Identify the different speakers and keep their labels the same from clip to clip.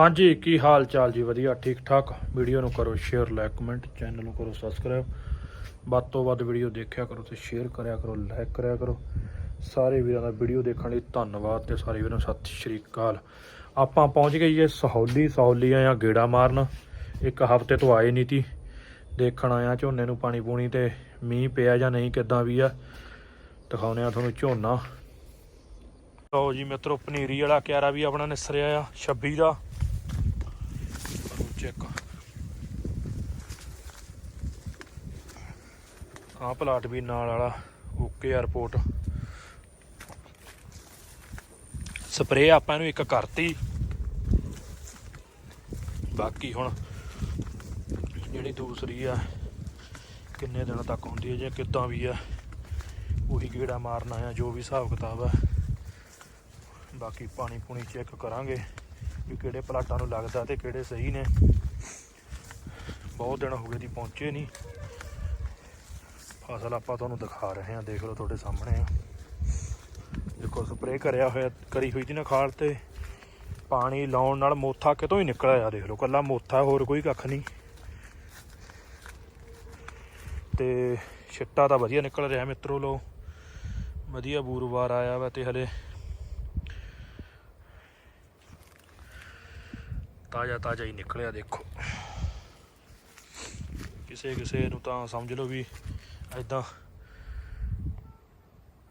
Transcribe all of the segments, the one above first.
Speaker 1: ਹਾਂਜੀ, ਕੀ ਹਾਲ ਚਾਲ ਜੀ? ਵਧੀਆ ਠੀਕ ਠਾਕ ਵੀਡੀਓ ਨੂੰ ਕਰੋ ਸ਼ੇਅਰ ਲਾਈਕ ਕਮੈਂਟ ਚੈਨਲ ਨੂੰ ਕਰੋ ਸਬਸਕ੍ਰਾਈਬ ਵੱਧ ਤੋਂ ਵੱਧ ਵੀਡੀਓ ਦੇਖਿਆ ਕਰੋ ਤੇ ਸ਼ੇਅਰ ਕਰਿਆ ਕਰੋ ਲਾਈਕ ਕਰਿਆ ਕਰੋ। ਸਾਰੇ ਵੀਰਾਂ ਦਾ ਵੀਡੀਓ ਦੇਖਣ ਲਈ ਧੰਨਵਾਦ ਤੇ ਸਾਰੇ ਵੀਰਾਂ ਨੂੰ ਸਤਿ ਸ਼੍ਰੀ ਅਕਾਲ। ਆਪਾਂ ਪਹੁੰਚ ਗਏ ਜੀ ਸਹੌਲੀ ਸਹੌਲੀ ਆਇਆ ਗੇੜਾ ਮਾਰਨ। ਇੱਕ ਹਫ਼ਤੇ ਤੋਂ ਆਏ ਨਹੀਂ ਤੀ। ਦੇਖਣ ਆਇਆ ਝੋਨੇ ਨੂੰ ਪਾਣੀ ਪੂਣੀ ਤੇ ਮੀਂਹ ਪਿਆ ਜਾਂ ਨਹੀਂ, ਕਿੱਦਾਂ ਵੀ ਆ। ਦਿਖਾਉਨੇ ਆ ਤੁਹਾਨੂੰ ਝੋਨਾ। ਲਓ ਜੀ ਮਿੱਤਰੋ, ਪਨੀਰੀ ਵਾਲਾ ਕਿਆਰਾ ਵੀ ਆਪਣਾ ਨਿਸਰਿਆ ਆ 26 ਦਾ। ਚੈੱਕ ਆ ਪਲਾਟ ਵੀ ਨਾਲ ਵਾਲਾ, ਓਕੇ 에어ਪੋਰਟ ਸਪਰੇਅ ਆਪਾਂ ਇਹਨੂੰ ਇੱਕ ਕਰਤੀ। ਬਾਕੀ ਹੁਣ ਜਿਹੜੀ ਦੂਸਰੀ ਆ, ਕਿੰਨੇ ਦਿਨਾਂ ਤੱਕ ਹੁੰਦੀ ਹੈ ਜਾਂ ਕਿੱਦਾਂ ਵੀ ਆ, ਉਹੀ ਗੇੜਾ ਮਾਰਨਾ ਆ ਜੋ ਵੀ ਹਿਸਾਬ ਕਿਤਾਬ ਆ। ਬਾਕੀ ਪਾਣੀ ਪੂਣੀ ਚੈੱਕ ਕਰਾਂਗੇ। ਵੀ ਕਿਹੜੇ ਪਲਾਟਾਂ ਨੂੰ ਲੱਗਦਾ ਤੇ ਕਿਹੜੇ ਸਹੀ ਨੇ। ਬਹੁਤ ਦਿਨ ਹੋ ਗਏ ਦੀ ਪਹੁੰਚੇ ਨਹੀਂ। ਫਸਲ ਆਪਾਂ ਤੁਹਾਨੂੰ ਦਿਖਾ ਰਹੇ ਹਾਂ, ਦੇਖ ਲਓ ਤੁਹਾਡੇ ਸਾਹਮਣੇ। ਆ ਦੇਖੋ, ਸਪਰੇਅ ਕਰਿਆ ਹੋਇਆ, ਕਰੀ ਹੋਈ ਸੀ ਨਾ ਖਾਲ ਤੇ। ਪਾਣੀ ਲਾਉਣ ਨਾਲ ਮੋਥਾ ਕਿਤੋਂ ਹੀ ਨਿਕਲਿਆ ਆ ਦੇਖ ਲਓ ਕੱਲਾ ਮੋਥਾ, ਹੋਰ ਕੋਈ ਕੱਖ ਨਹੀਂ। ਤੇ ਛਿੱਟਾ ਤਾਂ ਵਧੀਆ ਨਿਕਲ ਰਿਹਾ ਮਿੱਤਰੋ ਲੋ ਵਧੀਆ ਬੂਰਵਾਰ ਆਇਆ ਵਾ ਤੇ ਹਲੇ ਤਾਜ਼ਾ ਤਾਜ਼ਾ ਹੀ ਨਿਕਲਿਆ, ਦੇਖੋ। ਕਿਸੇ ਕਿਸੇ ਨੂੰ ਤਾਂ ਸਮਝ ਲਓ ਵੀ ਐਦਾਂ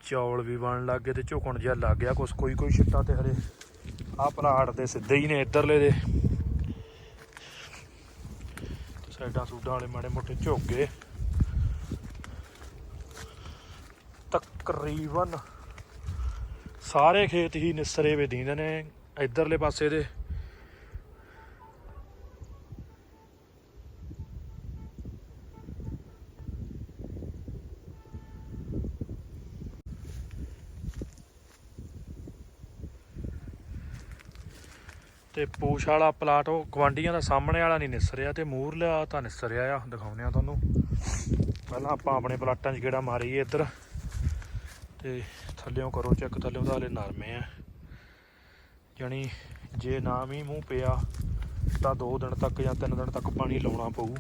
Speaker 1: ਚੌਲ ਵੀ ਬਣ ਲੱਗ ਗਏ ਤੇ ਝੁਕਣ ਜਿਹਾ ਲੱਗ ਗਿਆ, ਕੁਛ ਕੋਈ ਕੋਈ ਛਿੱਟਾ ਤੇ ਹਰੇ ਆਹ ਪਲਾਟ ਦੇ ਸਿੱਧੇ ਹੀ ਨੇ ਇੱਧਰਲੇ ਦੇ। ਸਾਈਡਾਂ ਸੂਡਾਂ ਵਾਲੇ ਮਾੜੇ ਮੋਟੇ ਝੁਕ ਗਏ। ਤਕਰੀਬਨ ਸਾਰੇ ਖੇਤ ਹੀ ਨਿਸਰੇ ਵੇ ਦੀਂਦੇ ਨੇ ਇੱਧਰਲੇ ਪਾਸੇ ਦੇ। ਤੇ ਪੂਛ ਵਾਲਾ ਪਲਾਟ ਉਹ ਗਵਾਂਡੀਆਂ ਦਾ ਸਾਹਮਣੇ ਵਾਲਾ ਨਹੀਂ ਨਿਸਰਿਆ ਤੇ ਲਿਆ ਤਾਂ ਨਿਸਰਿਆ ਆ। ਦਿਖਾਉਂਦੇ ਆ ਤੁਹਾਨੂੰ। ਪਹਿਲਾਂ ਆਪਾਂ ਆਪਣੇ ਪਲਾਟਾਂ 'ਚ ਗੇੜਾ ਮਾਰੀਏ ਇੱਧਰ। ਤੇ ਥੱਲਿਓਂ ਕਰੋ ਚੈੱਕ, ਥੱਲਿਓਂ ਤਾਂ ਹਲੇ ਨਰਮੇ ਆ। ਜਾਣੀ ਜੇ ਨਾ ਵੀ ਮੂੰਹ ਪਿਆ, ਤਾਂ 2 ਦਿਨ ਤੱਕ ਜਾਂ 3 ਦਿਨ ਤੱਕ ਪਾਣੀ ਲਾਉਣਾ ਪਊ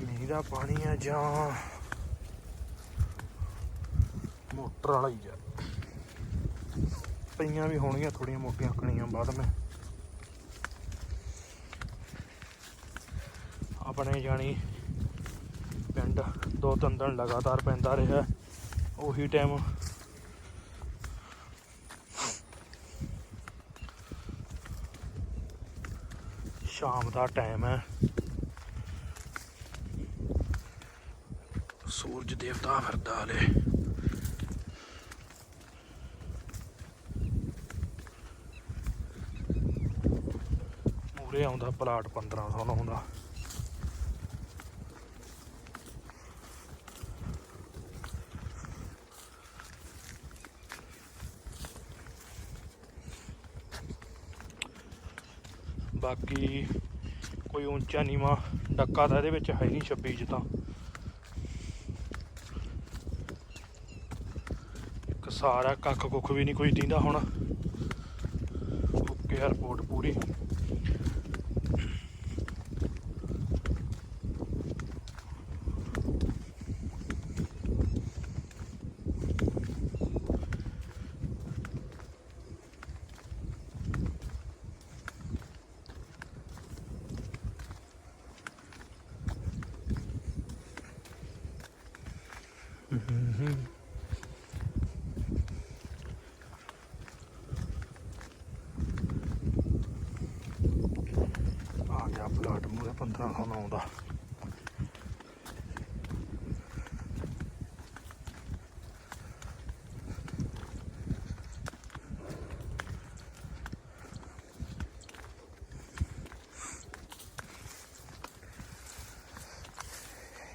Speaker 1: ਮੀਂਹ ਦਾ ਪਾਣੀ ਆ ਜਾਂ ਮੋਟਰ ਵਾਲਾ ਹੀ ਆ। ਪਈਆਂ ਵੀ ਹੋਣਗੀਆਂ ਥੋੜੀਆਂ ਮੋਟੀਆਂ ਕਣੀਆਂ ਬਾਅਦ ਮੈਂ। ਆਪਣੇ ਜਾਣੀ ਪਿੰਡ ਦੋ ਤਿੰਨ ਦਿਨ ਲਗਾਤਾਰ ਪੈਂਦਾ ਰਿਹਾ। ਉਹੀ ਟਾਈਮ ਸ਼ਾਮ ਦਾ ਟਾਈਮ ਹੈ। ਸੂਰਜ ਦੇਵਤਾ ਫਿਰਦਾ ਹਲੇ। ਮੂਰੇ ਆਉਂਦਾ ਪਲਾਟ 1500 ਨੂੰ ਆਉਂਦਾ ਬਾਕੀ ਕੋਈ ਉੱਚਾ ਨੀਵਾ ਡੱਕਾ ਤਾਂ ਇਹਦੇ ਵਿੱਚ ਹੈ ਨਹੀਂ 26 ਚ ਤਾਂ। ਇੱਕ ਸਾਰਾ ਕੱਖ ਕੁੱਖ ਵੀ ਨਹੀਂ ਕੋਈ ਦਿੰਦਾ ਹੁਣ। ਓਕੇ 에어ਪੋਰਟ ਪੂਰੀ ਆ ਗਿਆ ਪਲਾਟ ਮੂਰੇ 1500 ਨੂੰ ਆਉਂਦਾ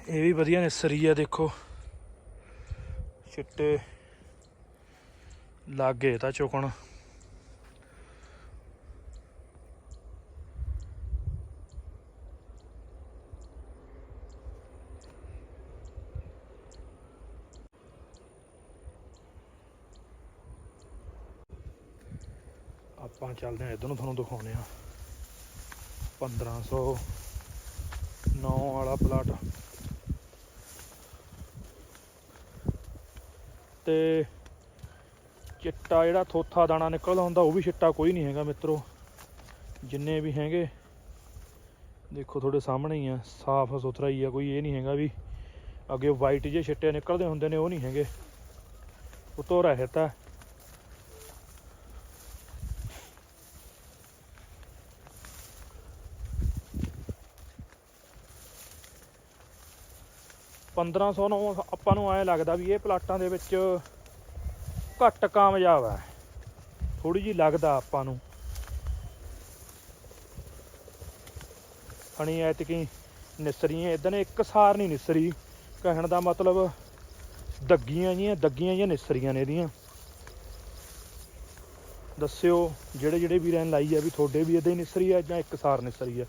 Speaker 1: ਇਹ ਵੀ ਵਧੀਆ ਨਿਸਰੀ ਆ ਦੇਖੋ। ਚਿੱਟੇ ਲਾਗੇ ਤਾਂ ਚੁਕਣ ਆਪਾਂ ਚੱਲਦੇ ਆ ਇਧਰ ਨੂੰ ਤੁਹਾਨੂੰ ਦਿਖਾਉਨੇ ਆ 1509 ਵਾਲਾ ਪਲਾਟ ਤੇ ਚਿੱਟਾ ਜਿਹੜਾ ਥੋਥਾ ਦਾਣਾ ਨਿਕਲਦਾ ਹੁੰਦਾ, ਉਹ ਵੀ ਚਿੱਟਾ ਕੋਈ ਨਹੀਂ ਹੈਗਾ ਮਿੱਤਰੋ। ਜਿੰਨੇ ਵੀ ਹੈਗੇ, ਦੇਖੋ ਤੁਹਾਡੇ ਸਾਹਮਣੇ ਹੀ ਆ, ਸਾਫ਼ ਸੁਥਰਾ ਹੀ ਆ, ਕੋਈ ਇਹ ਨਹੀਂ ਹੈਗਾ ਵੀ ਅੱਗੇ ਵਾਈਟ ਜਿਹੇ ਛਿੱਟੇ ਨਿਕਲਦੇ ਹੁੰਦੇ ਨੇ, ਉਹ ਨਹੀਂ ਹੈਗੇ। ਉਤੋਂ ਰਹਿਤ ਹੈ ਪੰਦਰਾਂ ਸੌ ਨੂੰ ਆਪਾਂ ਨੂੰ ਐਂ ਲੱਗਦਾ ਵੀ ਇਹ ਪਲਾਟਾਂ ਦੇ ਵਿੱਚ ਘੱਟ ਕਾਮਯਾਬ ਹੈ। ਥੋੜੀ ਜੀ ਲੱਗਦਾ ਆਪਾਂ ਨੂੰ। ਹਣੀ ਐਤਕੀ ਨਿਸਰੀਆਂ ਇਦਾਂ ਨੇ ਇੱਕ ਸਾਰ ਨਹੀਂ ਨਿਸਰੀ। ਕਹਿਣ ਦਾ ਮਤਲਬ ਦੱਗੀਆਂ ਜੀਆਂ ਦੱਗੀਆਂ ਜੀਆਂ ਨਿਸਰੀਆਂ ਨੇ ਇਹਦੀਆਂ। ਦੱਸਿਓ, ਜਿਹੜੇ ਜਿਹੜੇ ਵੀਰਾਂ ਨੇ ਲਾਈ ਆ ਵੀ ਤੁਹਾਡੇ ਵੀ ਇਦਾਂ ਹੀ ਨਿਸਰੀ ਆ ਜਾਂ ਇੱਕ ਸਾਰ ਨਿਸਰੀ ਆ?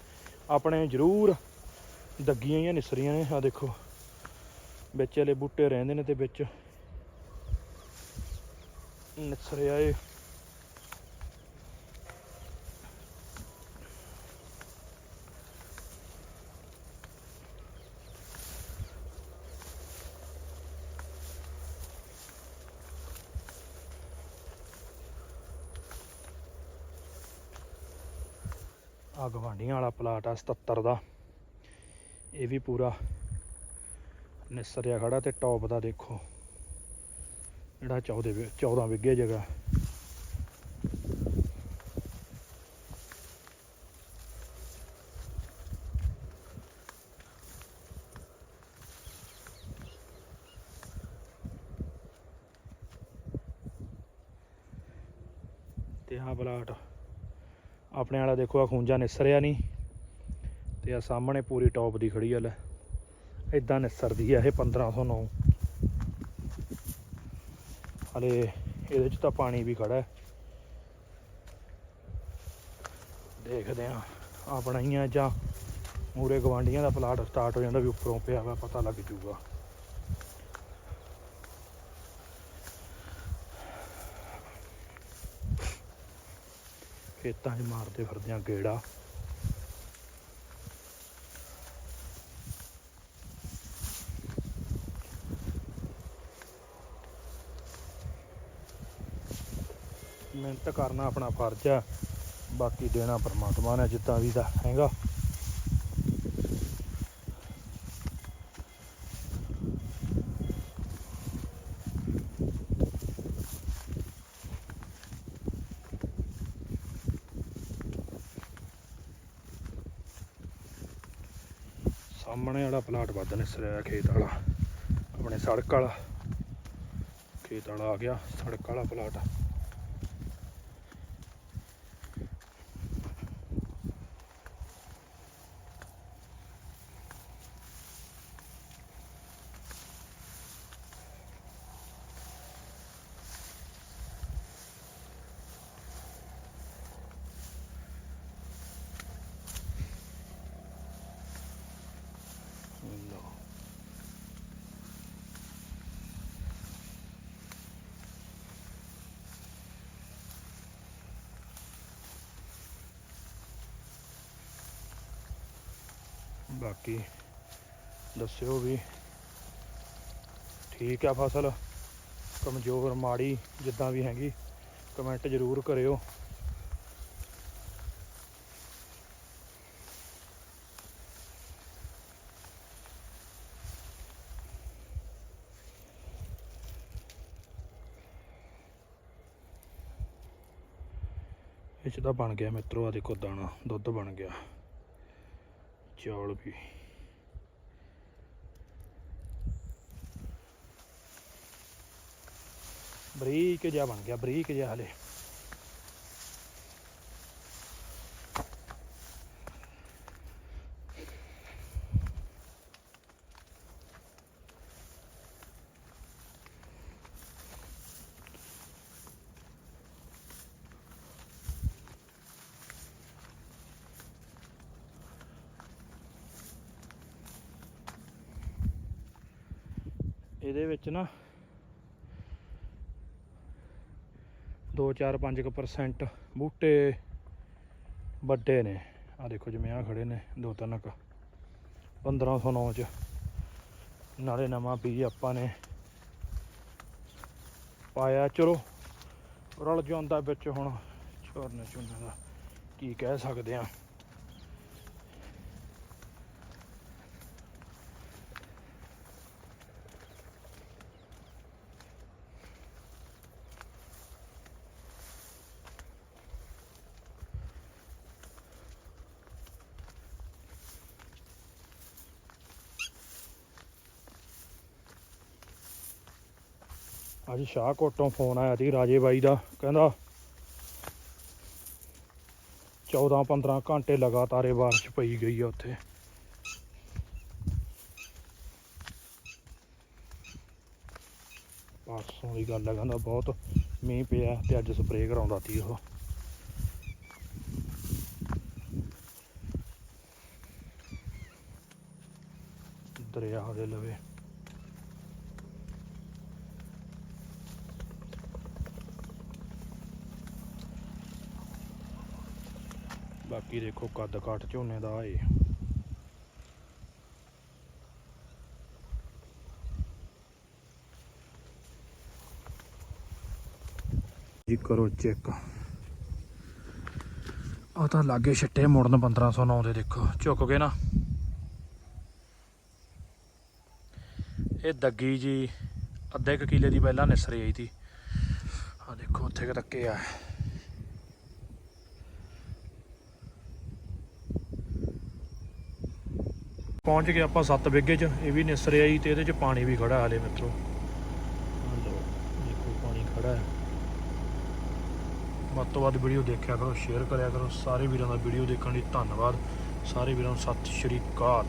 Speaker 1: ਆਪਣੇ ਜ਼ਰੂਰ ਦੱਗੀਆਂ ਜਾਂ ਨਿਸਰੀਆਂ ਨੇ ਆ ਦੇਖੋ। ਵਿੱਚ ਵਾਲੇ ਬੂਟੇ ਰਹਿੰਦੇ ਨੇ ਤੇ ਵਿੱਚ। ਨਿਸਰਿਆ ਏ ਆ ਗਵਾਂਡੀਆਂ ਵਾਲਾ ਪਲਾਟ ਆ 77 ਦਾ। ਇਹ ਵੀ ਪੂਰਾ ਨਿਸਰਿਆ ਖੜਾ ਤੇ ਟੌਪ ਦਾ ਦੇਖੋ। ਜਿਹੜਾ 14 ਵਿ- 14 ਵਿਗੇ ਜਗ੍ਹਾ। ਤੇ ਆਹ ਪਲਾਟ ਆਪਣੇ ਵਾਲਾ ਦੇਖੋ ਆ ਖੂੰਜਾ ਨਿਸਰਿਆ ਨਹੀਂ ਤੇ ਆ ਸਾਹਮਣੇ ਪੂਰੀ ਟੌਪ ਦੀ ਖੜੀ ਆ ਲੈ। ਇਦਾਂ ਨਿਸਰਦੀ ਆ ਇਹ 1509 ਹਲੇ ਇਹਦੇ ਚ ਤਾਂ ਪਾਣੀ ਵੀ ਖੜਾ ਹੈ। ਦੇਖਦੇ ਆ ਆਪਣਾ ਹੀ ਆ ਜਾਂ ਮੂਰੇ ਗਵਾਂਡੀਆਂ ਦਾ ਪਲਾਟ ਸਟਾਰਟ ਹੋ ਜਾਂਦਾ ਵੀ ਉੱਪਰੋਂ ਪਿਆ ਵਾ, ਪਤਾ ਲੱਗ ਜੂਗਾ। ਖੇਤਾਂ 'ਚ ਮਾਰਦੇ ਫਿਰਦੇ ਆ ਗੇੜਾ। ਮਿਹਨਤ ਕਰਨਾ ਆਪਣਾ ਫਰਜ਼ ਆ। ਬਾਕੀ ਦੇਣਾ ਪਰਮਾਤਮਾ ਨੇ, ਜਿੱਦਾਂ ਵੀ ਦਾ ਹੈਗਾ। ਸਾਹਮਣੇ ਵਾਲਾ ਪਲਾਟ ਵੱਧ ਨਿਸਰਿਆ ਖੇਤ ਵਾਲਾ। ਆਪਣੇ ਸੜਕ ਵਾਲਾ। ਖੇਤ ਵਾਲਾ ਆ ਗਿਆ, ਸੜਕ ਵਾਲਾ ਪਲਾਟ ਲਓ ਬਾਕੀ ਦੱਸਿਓ ਵੀ ਠੀਕ ਆ ਫਸਲ। ਕਮਜ਼ੋਰ ਮਾੜੀ ਜਿੱਦਾਂ ਵੀ ਹੈਗੀ ਕਮੈਂਟ ਜ਼ਰੂਰ ਕਰਿਓ। ਇਹ 'ਚ ਤਾਂ ਬਣ ਗਿਆ ਮਿੱਤਰੋ ਆ ਦੇਖੋ ਦਾਣਾ, ਦੁੱਧ ਬਣ ਗਿਆ। ਚੌਲ ਵੀ। ਬਰੀਕ ਜਿਹਾ ਬਣ ਗਿਆ ਬਰੀਕ ਜਿਹਾ ਹਲੇ। ਇਹਦੇ ਵਿੱਚ ਨਾ 2-4-5% ਬੂਟੇ ਵੱਡੇ ਨੇ। ਆ ਦੇਖੋ ਜਿਵੇਂ ਆ ਖੜੇ ਨੇ, ਦੋ ਤਿੰਨ ਕ 1509 ਚ। ਨਾਲੇ ਨਵਾਂ ਬੀਜ ਆਪਾਂ ਨੇ ਪਾਇਆ। ਚਲੋ, ਰਲ ਜਾਂਦਾ ਵਿੱਚ ਹੁਣ ਝੋਨੇ ਝੋਨੇ ਦਾ ਕੀ ਕਹਿ ਸਕਦੇ ਆ ਅੱਜ ਸ਼ਾਹਕੋਟ ਤੋਂ ਫੋਨ ਆਇਆ ਸੀ ਰਾਜੇ ਬਾਈ ਦਾ, ਕਹਿੰਦਾ 14 15 ਘੰਟੇ ਲਗਾਤਾਰ ਇਹ ਬਾਰਿਸ਼ ਪਈ ਗਈ ਆ ਉੱਥੇ। ਪਰਸੋਂ ਦੀ ਗੱਲ ਹੈ ਕਹਿੰਦਾ ਬਹੁਤ ਮੀਂਹ ਪਿਆ ਤੇ ਅੱਜ ਸਪਰੇਅ ਕਰਾਉਂਦਾ ਸੀ ਉਹ। ਦਰਿਆ ਦੇ ਲਵੇ। ਬਾਕੀ ਦੇਖੋ ਕੱਦ ਕਾਠ ਝੋਨੇ ਦਾ ਏ। ਜੀ ਕਰੋ ਚੈੱਕ। ਆ ਤਾਂ ਲਾਗੇ ਛੱਟੇ ਮੁੜਨ 1509 ਦੇ ਦੇਖੋ, ਝੁੱਕ ਗਏ ਨਾ। ਇਹ ਦੱਗੀ ਜੀ, ਅੱਧੇ ਕੁ ਕਿਲੇ ਦੀ ਪਹਿਲਾਂ ਨਿਸਰੀ ਆਈ ਸੀ ਆ ਦੇਖੋ ਉੱਥੇ ਤੱਕੇ ਆ। ਪਹੁੰਚ ਗਏ ਆਪਾਂ 7 ਵਿਗੇ ਚ, ਇਹ ਵੀ ਨਿਸਰ ਆਈ ਤੇ ਇਹਦੇ ਚ ਪਾਣੀ ਵੀ ਖੜਾ ਹਾਲੇ ਮਿੱਤਰੋ। ਆਹ ਦੇਖੋ ਪਾਣੀ ਖੜਾ ਹੈ। ਵੱਧ ਤੋਂ ਵੱਧ ਵੀਡੀਓ ਦੇਖਿਆ ਕਰੋ ਸ਼ੇਅਰ ਕਰਿਆ ਕਰੋ। ਸਾਰੇ ਵੀਰਾਂ ਦਾ ਵੀਡੀਓ ਦੇਖਣ ਲਈ ਧੰਨਵਾਦ। ਸਾਰੇ ਵੀਰਾਂ ਨੂੰ ਸਤਿ ਸ਼੍ਰੀ ਅਕਾਲ।